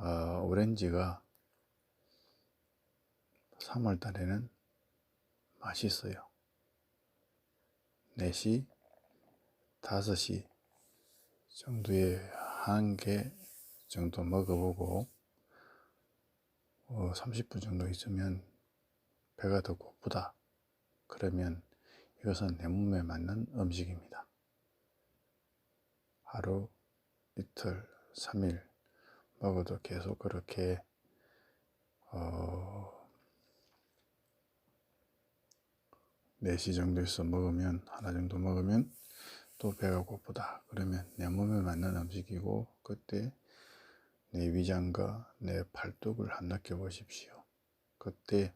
어, 오렌지가 3월 달에는 맛있어요. 4시, 5시 정도에 한 개 정도 먹어보고 어, 30분 정도 있으면 배가 더 고프다. 그러면 이것은 내 몸에 맞는 음식입니다. 하루, 이틀, 3일 먹어도 계속 그렇게 어, 4시 정도에서 먹으면 하나 정도 먹으면 또 배가 고프다. 그러면 내 몸에 맞는 음식이고 그때 내 위장과 내 팔뚝을 한 느껴 보십시오. 그때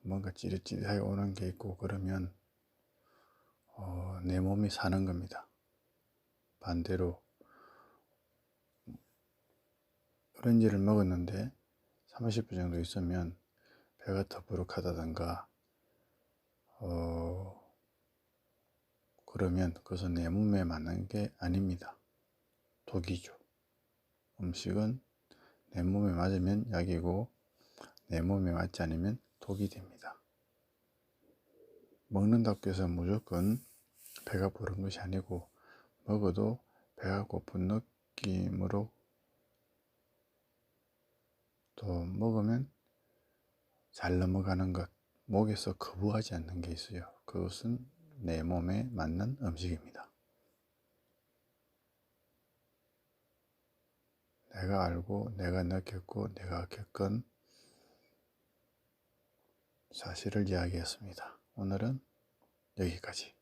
뭔가 찌릿찌릿하게 오는 게 있고 그러면 어, 내 몸이 사는 겁니다. 반대로 오렌지를 먹었는데 30분 정도 있으면 배가 더부룩하다던가 어, 그러면 그것은 내 몸에 맞는 게 아닙니다. 독이죠. 음식은 내 몸에 맞으면 약이고 내 몸에 맞지 않으면 독이 됩니다. 먹는다고 해서 무조건 배가 부른 것이 아니고 먹어도 배가 고픈 느낌으로 또 먹으면 잘 넘어가는 것, 목에서 거부하지 않는 게 있어요. 그것은 내 몸에 맞는 음식입니다. 내가 알고 내가 느꼈고 내가 겪은 사실을 이야기했습니다. 오늘은 여기까지.